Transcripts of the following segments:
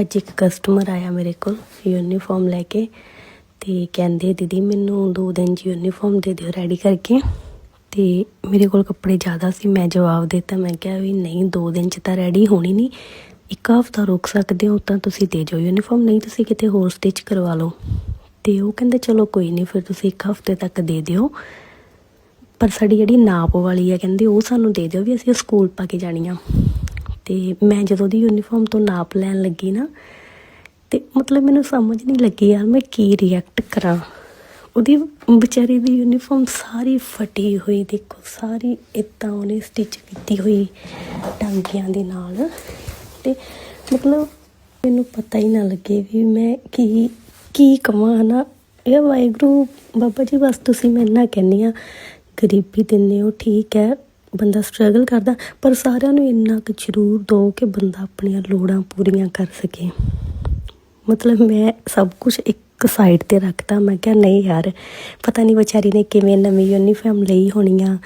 ਅੱਜ ਇੱਕ ਕਸਟਮਰ ਆਇਆ ਮੇਰੇ ਕੋਲ ਯੂਨੀਫਾਰਮ ਲੈ ਕੇ ਤੇ ਕਹਿੰਦੇ, ਦੀਦੀ, ਮੈਨੂੰ ਦੋ ਦਿਨ 'ਚ ਯੂਨੀਫਾਰਮ ਦੇ ਦਿਓ ਰੈਡੀ ਕਰਕੇ। ਤੇ ਮੇਰੇ ਕੋਲ ਕੱਪੜੇ ਜ਼ਿਆਦਾ ਸੀ, ਮੈਂ ਜਵਾਬ ਦਿੱਤਾ, ਮੈਂ ਕਿਹਾ ਵੀ ਨਹੀਂ, ਦੋ ਦਿਨ 'ਚ ਤਾਂ ਰੈਡੀ ਹੋਣੀ ਨਹੀਂ। ਇੱਕ ਹਫ਼ਤਾ ਰੁਕ ਸਕਦੇ ਹੋ ਤਾਂ ਤੁਸੀਂ ਦੇ ਜਾਓ ਯੂਨੀਫਾਰਮ ਨਹੀਂ ਤੁਸੀਂ ਕਿਤੇ ਹੋਰ ਸਟਿਚ ਕਰਵਾ ਲਓ। ਤੇ ਉਹ ਕਹਿੰਦੇ, ਚਲੋ ਕੋਈ ਨਹੀਂ, ਫਿਰ ਤੁਸੀਂ ਇੱਕ ਹਫ਼ਤੇ ਤੱਕ ਦੇ ਦਿਓ। ਪਰ ਸਾਡੀ ਜਿਹੜੀ ਨਾਪ ਵਾਲੀ ਆ, ਕਹਿੰਦੇ, ਉਹ ਸਾਨੂੰ ਦੇ ਦਿਓ ਵੀ ਅਸੀਂ ਸਕੂਲ ਪਾ ਕੇ ਜਾਣੀ ਆ। ਤੇ ਮੈਂ ਜਦੋਂ ਦੀ ਯੂਨੀਫਾਰਮ ਤੋਂ ਨਾਪ ਲੈਣ ਲੱਗੀ ਨਾ, ਤੇ ਮਤਲਬ ਮੈਨੂੰ ਸਮਝ ਨਹੀਂ ਲੱਗੀ ਯਾਰ ਮੈਂ ਕੀ ਰਿਐਕਟ ਕਰਾਂ। ਉਹਦੀ ਵਿਚਾਰੀ ਦੀ ਯੂਨੀਫਾਰਮ ਸਾਰੀ ਫਟੀ ਹੋਈ, ਦੇਖੋ ਸਾਰੀ ਇਦਾਂ ਉਹਨੇ ਸਟਿਚ ਕੀਤੀ ਹੋਈ ਟਾਂਕਿਆਂ ਦੇ ਨਾਲ। ਤੇ ਮਤਲਬ ਮੈਨੂੰ ਪਤਾ ਹੀ ਨਾ ਲੱਗੇ ਵੀ ਮੈਂ ਕੀ ਕੀ ਕਵਾਂ ਨਾ ਇਹ ਵਾਹਿਗੁਰੂ, ਬਾਬਾ ਜੀ ਬਸ ਤੁਸੀਂ ਮੈਂ ਇੰਨਾ ਕਹਿੰਦੀ ਆ, ਗਰੀਬੀ ਦਿੰਦੇ ਹੋ, ਠੀਕ ਹੈ। ਬੰਦਾ ਸਟਰਗਲ ਕਰਦਾ, ਪਰ ਸਾਰਿਆਂ ਨੂੰ ਇੰਨਾ ਕੁ ਜ਼ਰੂਰ ਦਿਓ ਕਿ ਬੰਦਾ ਆਪਣੀਆਂ ਲੋੜਾਂ ਪੂਰੀਆਂ ਕਰ ਸਕੇ। ਮਤਲਬ ਮੈਂ ਸਭ ਕੁਝ ਇੱਕ ਸਾਈਡ ਤੇ ਰੱਖਤਾ, ਮੈਂ ਕਿਹਾ ਨਹੀਂ ਯਾਰ, ਪਤਾ ਨਹੀਂ ਵਿਚਾਰੀ ਨੇ ਕਿਵੇਂ ਨਵੀਂ ਯੂਨੀਫਾਰਮ ਲਈ ਹੋਣੀ ਆ,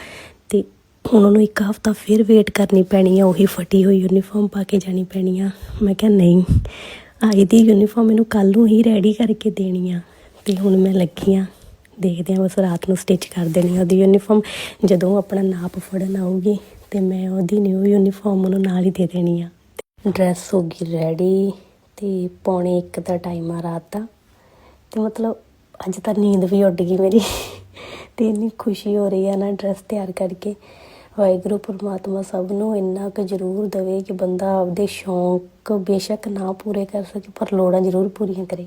ਤੇ ਹੁਣ ਉਹਨੂੰ ਇੱਕ ਹਫ਼ਤਾ ਫਿਰ ਵੇਟ ਕਰਨੀ ਪੈਣੀ ਆ, ਉਹੀ ਫਟੀ ਹੋਈ ਯੂਨੀਫਾਰਮ ਪਾ ਕੇ ਜਾਣੀ ਪੈਣੀ ਆ। ਮੈਂ ਕਿਹਾ ਨਹੀਂ ਆ ਇਹਦੀ ਯੂਨੀਫਾਰਮ ਇਹਨੂੰ ਕੱਲ ਨੂੰ ਹੀ ਰੈਡੀ ਕਰਕੇ ਦੇਣੀ ਆ, ਤੇ ਹੁਣ ਮੈਂ ਲੱਗੀ ਆ। ਦੇਖਦੇ ਆ ਬਸ ਰਾਤ ਨੂੰ ਸਟਿਚ ਕਰ ਦੇਣੀ ਉਹਦੀ ਯੂਨੀਫਾਰਮ ਜਦੋਂ ਆਪਣਾ ਨਾਪ ਫੜਨ ਆਊਗੀ, ਤੇ ਮੈਂ ਉਹਦੀ ਨਿਊ ਯੂਨੀਫਾਰਮ ਉਹਨੂੰ ਨਾਲ ਹੀ ਦੇ ਦੇਣੀ ਆ। ਡਰੈਸ ਹੋ ਗਈ ਰੈਡੀ ਤੇ ਪੌਣੇ 1 ਦਾ ਟਾਈਮ ਆ ਰਾਤ ਦਾ। ਤੇ ਮਤਲਬ ਅੱਜ ਤਾਂ ਨੀਂਦ ਵੀ ਉੱਡ ਗਈ ਮੇਰੀ ਤੇ ਇੰਨੀ ਖੁਸ਼ੀ ਹੋ ਰਹੀ ਆ ਨਾ ਡਰੈਸ ਤਿਆਰ ਕਰਕੇ। ਵਾਹਿਗੁਰੂ ਪਰਮਾਤਮਾ ਸਭ ਨੂੰ ਇੰਨਾ ਕੁ ਜ਼ਰੂਰ ਦੇਵੇ ਕਿ ਬੰਦਾ ਆਪਦੇ ਸ਼ੌਂਕ ਬੇਸ਼ੱਕ ਨਾ ਪੂਰੇ ਕਰ ਸਕੇ, ਪਰ ਲੋੜਾਂ ਜ਼ਰੂਰ ਪੂਰੀਆਂ ਕਰੇ।